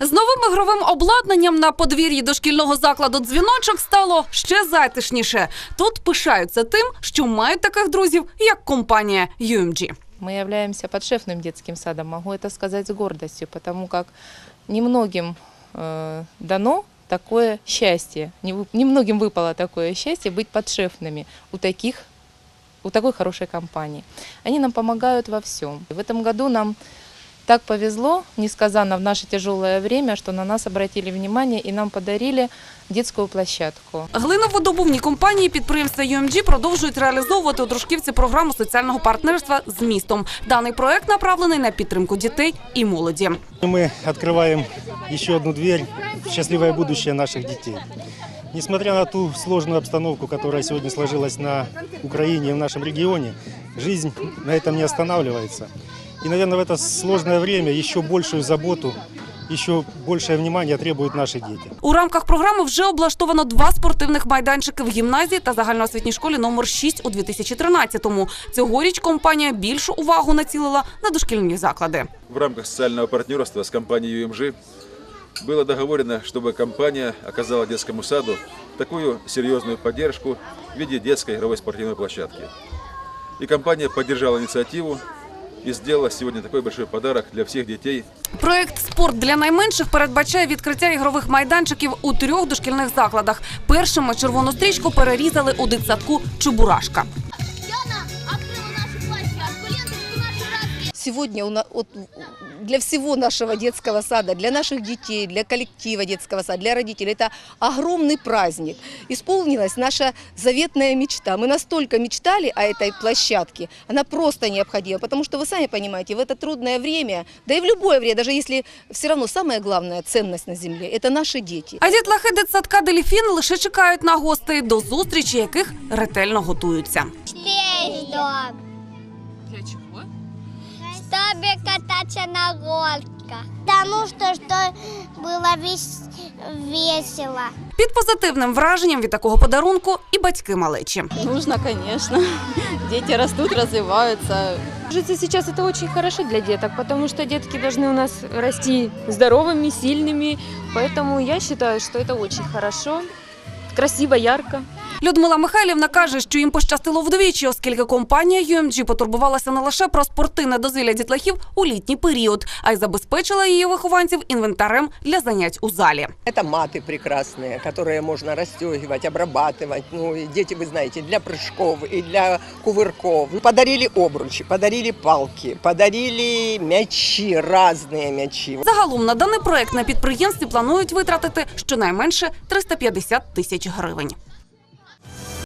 З новим ігровим обладнанням на подвір'ї дошкільного закладу дзвіночок стало ще затишніше. Тут пишаються тим, що мають таких друзів, як компанія UMG. Мы являемся подшефным детским садом, могу это сказать с гордостью, потому как немногим э, дано такое счастье, не вы- немногим выпало такое счастье быть подшефными у таких, у такой хорошей компании. Они нам помогают во всем. В этом году нам так повезло, несказанно в наше тяжелое время, что на нас обратили внимание и нам подарили детскую площадку. Глиноводобувні компанії підприємства UMG продовжують реалізовувати у Дружківці програму соціального партнерства з містом. Даний проект направлений на підтримку дітей і молоді. Мы открываем еще одну дверь в счастливое будущее наших детей. Несмотря на ту сложную обстановку, которая сегодня сложилась на Украине и в нашем регионе, жизнь на этом не останавливается. И, наверное, в это сложное время еще большую заботу, еще большее внимание требуют наши дети. У рамках програми вже облаштовано два спортивних майданчики в гімназії та загальноосвітній школі номер 6 у 2013-му. Цьогоріч компанія більшу увагу націлила на дошкільні заклади. В рамках социального партнерства с компанией UMG было договорено, чтобы компания оказала детскому саду такую серьезную поддержку в виде детской игровой спортивной площадки. И компания поддержала инициативу и зробила сьогодні такий великий подарок для всіх дітей. Проект Спорт для найменших передбачає відкриття ігрових майданчиків у трьох дошкільних закладах. Першими червону стрічку перерізали у дитсадку Чебурашка. Сегодня у на- от, для всего нашего детского сада, для наших детей, для коллектива детского сада, для родителей это огромный праздник. Исполнилась наша заветная мечта. Мы настолько мечтали о этой площадке, она просто необходима, потому что вы сами понимаете, в это трудное время, да и в любое время, даже если все равно самая главная ценность на земле, это наши дети. А дітлахи дитсадка Дельфін лише чекають на гостей, до зустрічі яких ретельно готуються. Теперь ждем. Для чего? Чтобы кататься на горках. Потому что, что было вес- весело. Під позитивним враженням від такого подарунку і батьки малечі. Нужно, конечно. Дети растут, развиваются. Кажется, сейчас это очень хорошо для деток, потому что детки должны у нас расти здоровыми, сильными. Поэтому я считаю, что это очень хорошо, красиво, ярко. Людмила Михайлівна каже, що їм пощастило вдвічі, оскільки компанія UMG потурбувалася не лише про спортивне дозвілля дітлахів у літній період, а й забезпечила її вихованців інвентарем для занять у залі. Это маты прекрасные, которые можно расстегивать, обрабатывать. Ну, и дети, вы знаете, для прыжков и для кувырков. Подарили обручи, подарили палки, подарили мячи, разные мячи. Загалом на даний проект на підприємстві планують витратити щонайменше 350 тисяч гривень.